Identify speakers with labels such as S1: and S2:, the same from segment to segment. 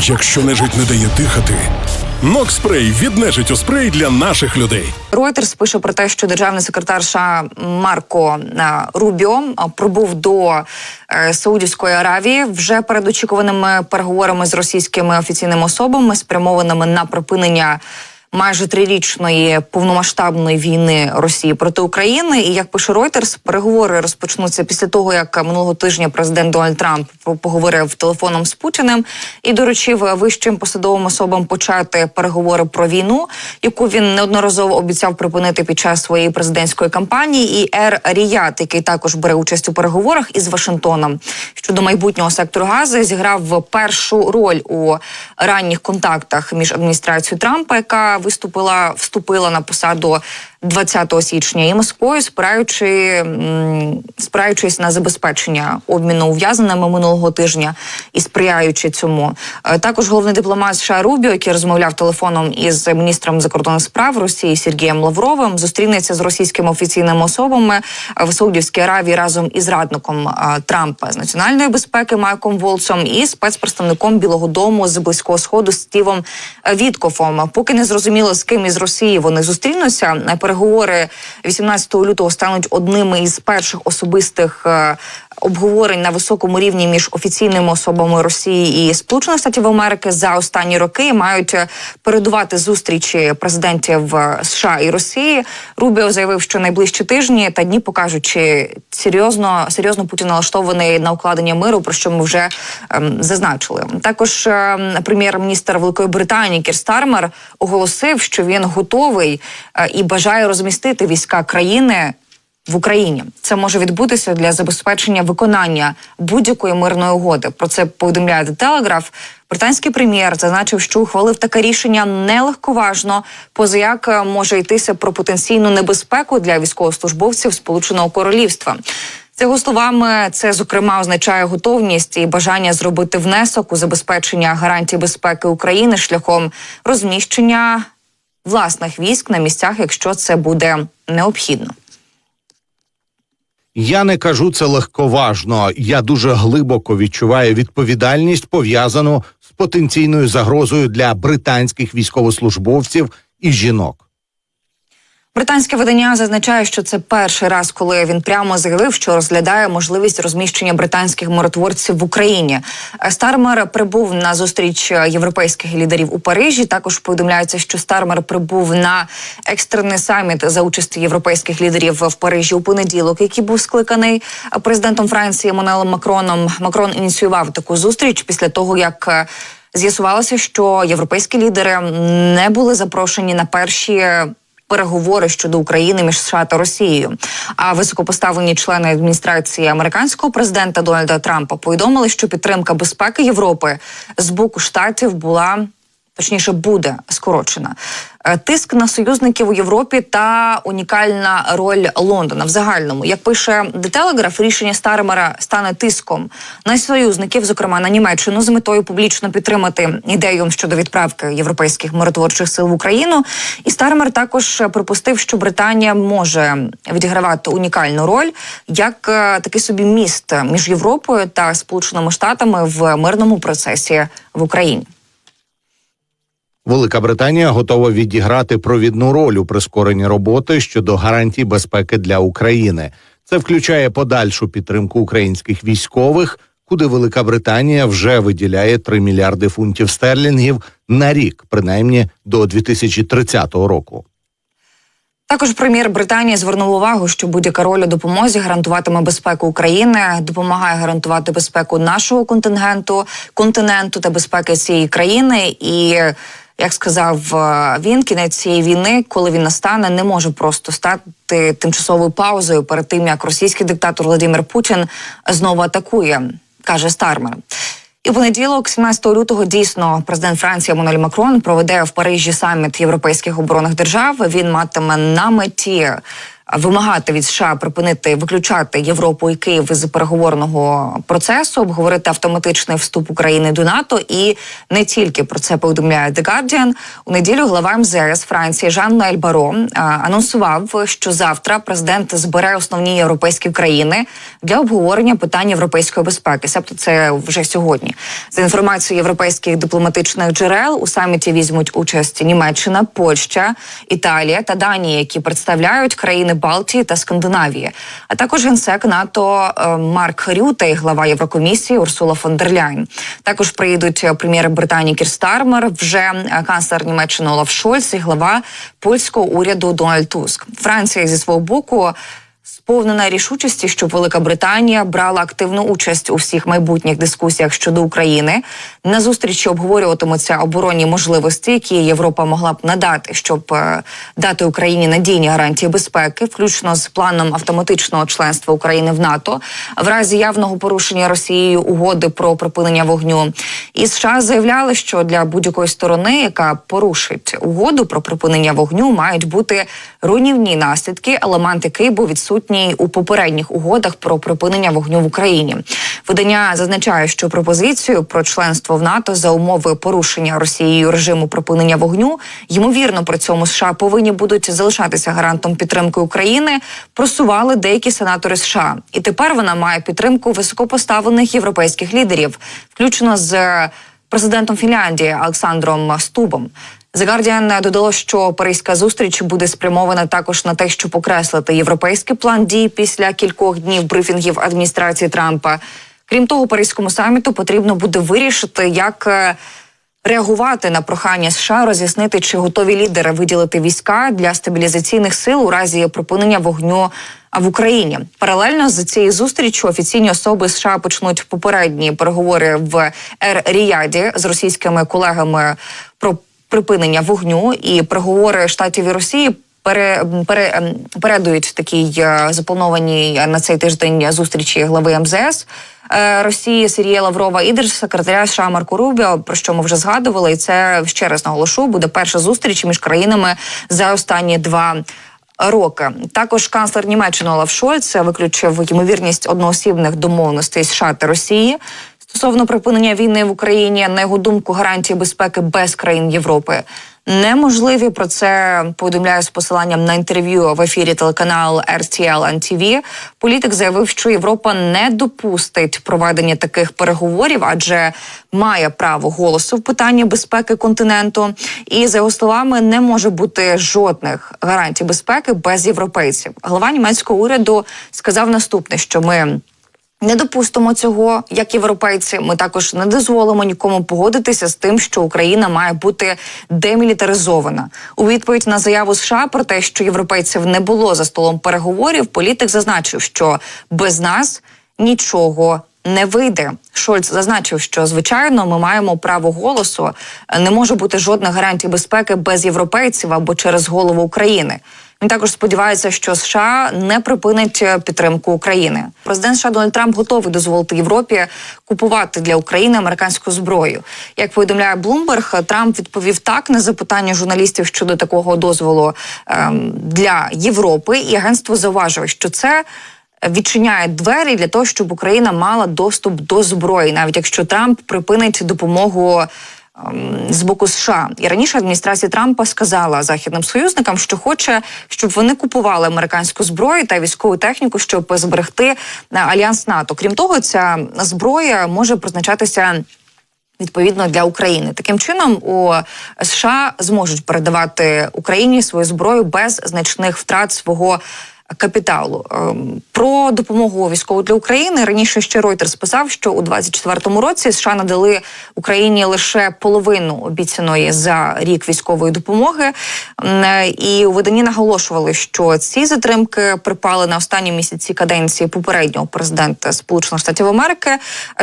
S1: Якщо нежить не дає дихати, Нокспрей від у спрей для наших людей.
S2: Reuters пише про те, що державний секретар США Марко е, Рубіо е, прибув до е, Саудівської Аравії вже перед очікуваними переговорами з російськими офіційними особами, спрямованими на припинення. Майже трирічної повномасштабної війни Росії проти України, і як пише Reuters, переговори розпочнуться після того, як минулого тижня президент Дональд Трамп поговорив телефоном з Путіним і доручив вищим посадовим особам почати переговори про війну, яку він неодноразово обіцяв припинити під час своєї президентської кампанії. І Ер Ріят, який також бере участь у переговорах із Вашингтоном щодо майбутнього сектору Гази, зіграв першу роль у ранніх контактах між адміністрацією Трампа, яка виступила вступила на посаду 20 січня і Москвою, спираючи спираючись на забезпечення обміну ув'язненими минулого тижня і сприяючи цьому. Е, Також головний дипломат США Рубіо, який розмовляв телефоном із міністром закордонних справ Росії Сергієм Лавровим, зустрінеться з російськими офіційними особами в Саудівській Аравії разом із радником е, Трампа з національної безпеки Майком Волцом і спецпредставником Білого Дому з близького сходу Стівом Віткофом. Поки не зрозуміло з ким із Росії вони зустрінуться. е, Переговори 18 лютого стануть одними із перших особистих. Обговорень на високому рівні між офіційними особами Росії і Сполучених Штатів Америки за останні роки мають е, передувати зустрічі президентів е, США і Росії. Рубіо заявив, що найближчі тижні та дні покажуть, чи серйозно серйозно Путін налаштований на укладення миру, про що ми вже ем, зазначили. Також ем, прем'єр-міністр Великої Британії Кір Стармер оголосив, що він готовий е, і бажає розмістити війська країни в Україні. Це може відбутися для забезпечення виконання будь-якої мирної угоди. Про це повідомляє Telegraph. Британський прем'єр зазначив, що ухвалив таке рішення нелегковажно, поза як е, може йтися про потенційну небезпеку для військовослужбовців Сполученого Королівства. За його словами, це зокрема означає готовність і бажання зробити внесок у забезпечення гарантій безпеки України шляхом розміщення власних військ на місцях, якщо це буде необхідно.
S3: Я не кажу це легковажно. Я дуже глибоко відчуваю відповідальність, пов'язану з потенційною загрозою для британських військовослужбовців і жінок.
S2: Британське видання зазначає, що це перший раз, коли він прямо заявив, що розглядає можливість розміщення британських миротворців в Україні. Е, Стармер прибув на зустріч європейських лідерів у Парижі. Також повідомляється, що Стармер прибув на екстрений саміт за участі європейських лідерів в Парижі у понеділок, який був скликаний президентом Франції Еммануелем Макроном. Макрон ініціював таку зустріч після того, як е, з'ясувалося, що європейські лідери не були запрошені на перші переговори щодо України між США та Росією. А високопоставлені члени адміністрації американського президента Дональда Трампа повідомили, що підтримка безпеки Європи з боку штатів була. Точніше, буде скорочена тиск на союзників у Європі та унікальна роль Лондона в загальному. Як пише Telegraph, рішення Стармера стане тиском на союзників, зокрема на Німеччину, з метою публічно підтримати ідею щодо відправки європейських миротворчих сил в Україну. І Стармер також припустив, що Британія може відігравати унікальну роль як е, такий собі міст між Європою та Сполученими Штатами в мирному процесі в Україні.
S3: Велика Британія готова відіграти провідну роль у прискоренні роботи щодо гарантій безпеки для України. Це включає подальшу підтримку українських військових, куди Велика Британія вже виділяє 3 мільярди фунтів стерлінгів на рік, принаймні до 2030 року.
S2: Також прем'єр Британії звернув увагу, що будь-яка роль у допомозі гарантуватиме безпеку України, допомагає гарантувати безпеку нашого контингенту, континенту та безпеки цієї країни. І як сказав е, він, кінець цієї війни, коли він настане, не може просто стати тимчасовою паузою перед тим, як російський диктатор Володимир Путін знову атакує, каже Стармер. І в понеділок, 17 лютого, дійсно президент Франції Еммануель Макрон проведе в Парижі саміт європейських оборонних держав. Він матиме на меті вимагати від США припинити виключати Європу і Київ з переговорного процесу, обговорити автоматичний вступ України до НАТО, і не тільки про це повідомляє The Guardian. У неділю глава МЗС Франції Жан Ноель Баро анонсував, що завтра президент збере основні європейські країни для обговорення питань європейської безпеки. Себто це вже сьогодні. За інформацією європейських дипломатичних джерел у саміті візьмуть участь Німеччина, Польща, Італія та Данія, які представляють країни Балтії та Скандинавії, а також генсек НАТО е, Марк Рюте і глава Єврокомісії Урсула фон дер Ляйн. Також приїдуть е, прем'єр Британії Кір Стармер, вже е, канцлер Німеччини Олаф Шольц і глава польського уряду Дональд Туск. Франція зі свого боку. Сповнена рішучості, щоб Велика Британія брала активну участь у всіх майбутніх дискусіях щодо України. На зустрічі обговорюватимуться оборонні можливості, які Європа могла б надати, щоб е, дати Україні надійні гарантії безпеки, включно з планом автоматичного членства України в НАТО, в разі явного порушення Росією угоди про припинення вогню. І США заявляли, що для будь-якої сторони, яка порушить угоду про припинення вогню, мають бути руйнівні наслідки, елемент який був відсутній у попередніх угодах про припинення вогню в Україні. Видання зазначає, що пропозицію про членство в НАТО за умови порушення Росією режиму припинення вогню ймовірно при цьому США повинні будуть залишатися гарантом підтримки України. Просували деякі сенатори США, і тепер вона має підтримку високопоставлених європейських лідерів, включно з президентом Фінляндії Олександром Стубом. The Guardian додало, що паризька зустріч буде спрямована також на те, щоб окреслити європейський план дій після кількох днів брифінгів адміністрації Трампа. Крім того, паризькому саміту потрібно буде вирішити, як е, реагувати на прохання США, роз'яснити, чи готові лідери виділити війська для стабілізаційних сил у разі припинення вогню в Україні. Паралельно з цією зустрічю офіційні особи США почнуть попередні переговори в Ер-Ріяді з російськими колегами про припинення вогню і переговори штатів і Росії. Пере, пере, ем, передують такій е, запланованій на цей тиждень зустрічі глави МЗС е, Росії Сергія Лаврова і держсекретаря США Марко Рубіо, про що ми вже згадували, і це ще раз наголошу. Буде перша зустріч між країнами за останні два. Роки також канцлер Німеччини Олаф Шольц виключив ймовірність одноосібних домовленостей США та Росії стосовно припинення війни в Україні. На його думку, гарантії безпеки без країн Європи неможливі. Про це повідомляє з посиланням на інтерв'ю в ефірі телеканалу RTL NTV. Політик заявив, що Європа не допустить проведення таких переговорів, адже має право голосу в питанні безпеки континенту. І за його словами, не може бути жодних гарантій безпеки без європейців. Глава німецького уряду сказав наступне, що ми. Не допустимо цього, як європейці. Ми також не дозволимо нікому погодитися з тим, що Україна має бути демілітаризована. У відповідь на заяву США про те, що європейців не було за столом переговорів, політик зазначив, що без нас нічого. Не вийде. Шольц зазначив, що звичайно ми маємо право голосу. Не може бути жодних гарантій безпеки без європейців або через голову України. Він також сподівається, що США не припинить підтримку України. Президент США Дональд Трамп готовий дозволити Європі купувати для України американську зброю. Як повідомляє Bloomberg, Трамп відповів так на запитання журналістів щодо такого дозволу ем, для Європи, і агентство зауважує, що це. Відчиняє двері для того, щоб Україна мала доступ до зброї, навіть якщо Трамп припинить допомогу з боку США. І раніше адміністрація Трампа сказала західним союзникам, що хоче, щоб вони купували американську зброю та військову техніку, щоб зберегти е, альянс НАТО. Крім того, ця зброя може призначатися. Відповідно для України таким чином у США зможуть передавати Україні свою зброю без значних втрат свого капіталу. Ем, Про допомогу військову для України раніше ще Reuters писав, що у 24-му році США надали Україні лише половину обіцяної за рік військової допомоги. Е, І у виданні наголошували, що ці затримки припали на останні місяці каденції попереднього президента Сполучених Штатів Америки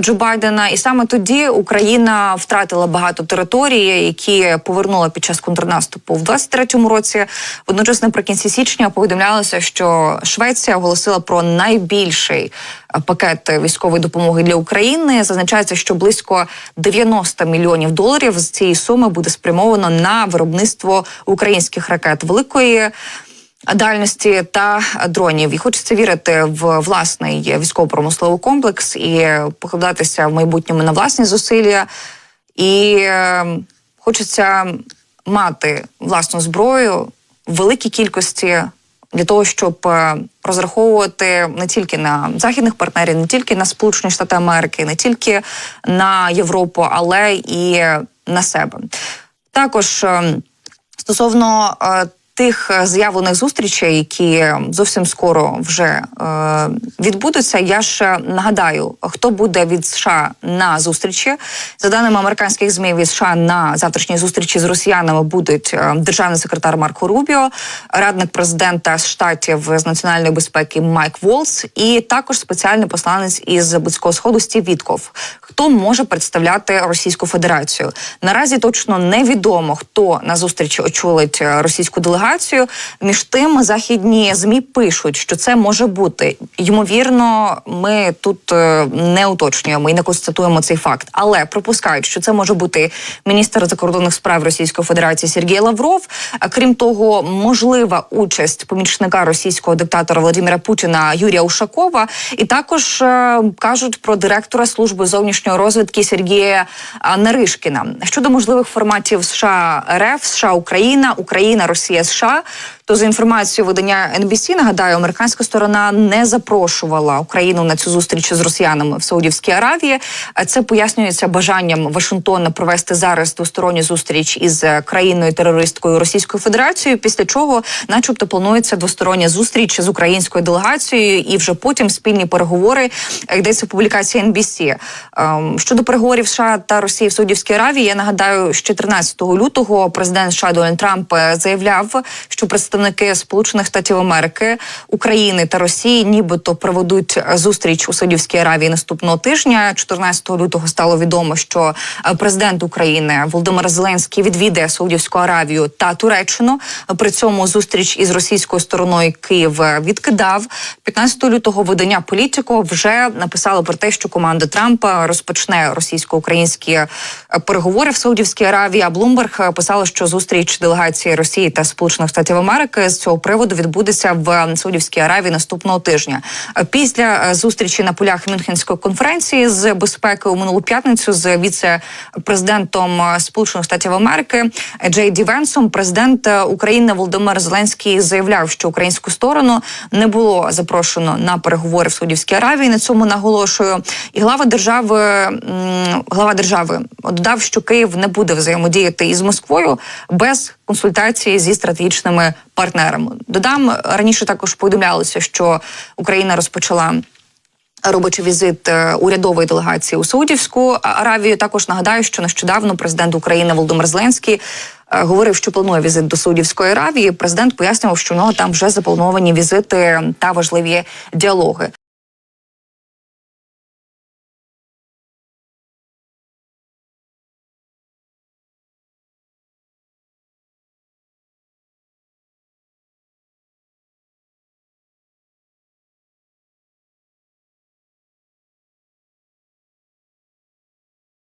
S2: Джо Байдена. І саме тоді Україна втратила багато територій, які повернула під час контрнаступу в 23-му році. Водночас наприкінці січня повідомлялося, що Швеція оголосила про найбільший е, пакет військової допомоги для України. Зазначається, що близько 90 мільйонів доларів з цієї суми буде спрямовано на виробництво українських ракет великої. дальності та дронів. І хочеться вірити в власний військово-промисловий комплекс і покладатися в майбутньому на власні зусилля. І е, хочеться мати власну зброю в великій кількості для того, щоб е, розраховувати не тільки на західних партнерів, не тільки на Сполучені Штати Америки, не тільки на Європу, але і на себе. Також е, стосовно е, тих е, з'явлених зустрічей, які зовсім скоро вже е, відбудуться. Я ж е, нагадаю, хто буде від США на зустрічі. За даними американських змі від США на завтрашній зустрічі з росіянами будуть е, державний секретар Марко Рубіо, радник президента штатів з національної безпеки Майк Волс, і також спеціальний посланець із близького сходу Стів Вітков. Хто може представляти Російську Федерацію? Наразі точно невідомо, хто на зустрічі очолить е, російську делегацію. Між тим, західні змі пишуть, що це може бути ймовірно. Ми тут е, не уточнюємо і не констатуємо цей факт, але припускають, що це може бути міністр закордонних справ Російської Федерації Сергій Лавров. А крім того, можлива участь помічника російського диктатора Владимира Путіна Юрія Ушакова, і також е, кажуть про директора служби зовнішньої розвідки Сергія а, Наришкіна щодо можливих форматів США РФ, США Україна, Україна, Росія, США. 啥？То за інформацією видання NBC, нагадаю, американська сторона не запрошувала Україну на цю зустріч з росіянами в Саудівській Аравії. Це пояснюється бажанням Вашингтона провести зараз двосторонню зустріч із країною терористкою Російською Федерацією. Після чого, начебто, планується двостороння зустріч з українською делегацією, і вже потім спільні переговори. Йдеться в публікації NBC. Ем, Щодо переговорів США та Росії в Саудівській Аравії, я нагадаю, що 13 лютого президент США Дональд Трамп е, заявляв, що представники Сполучених Штатів Америки, України та Росії, нібито проведуть е, зустріч у Саудівській Аравії наступного тижня. 14 лютого стало відомо, що е, президент України Володимир Зеленський відвідає Саудівську Аравію та Туреччину. При цьому зустріч із російською стороною Київ відкидав. 15 лютого видання Політіко вже написало про те, що команда Трампа розпочне російсько-українські е, переговори в Саудівській Аравії. А Блумберг писало, що зустріч делегації Росії та Сполучених Штатів Америки з цього приводу відбудеться в Саудівській Аравії наступного тижня. Після е, зустрічі на полях Мюнхенської конференції з безпеки у минулу п'ятницю з віце-президентом е, Сполучених Штатів Америки Джей Ді Венсом, президент е, України Володимир Зеленський заявляв, що українську сторону не було запрошено на переговори в Саудівській Аравії. На цьому наголошую. І глава держави глава держави додав, що Київ не буде взаємодіяти із Москвою без консультації зі стратегічними партнерами. Додам раніше також повідомлялося, що Україна розпочала. Робочий візит е, урядової делегації у Саудівську Аравію. Також нагадаю, що нещодавно президент України Володимир Зеленський е, говорив, що планує візит до Саудівської Аравії. Президент пояснював, що в нього там вже заплановані візити та важливі діалоги.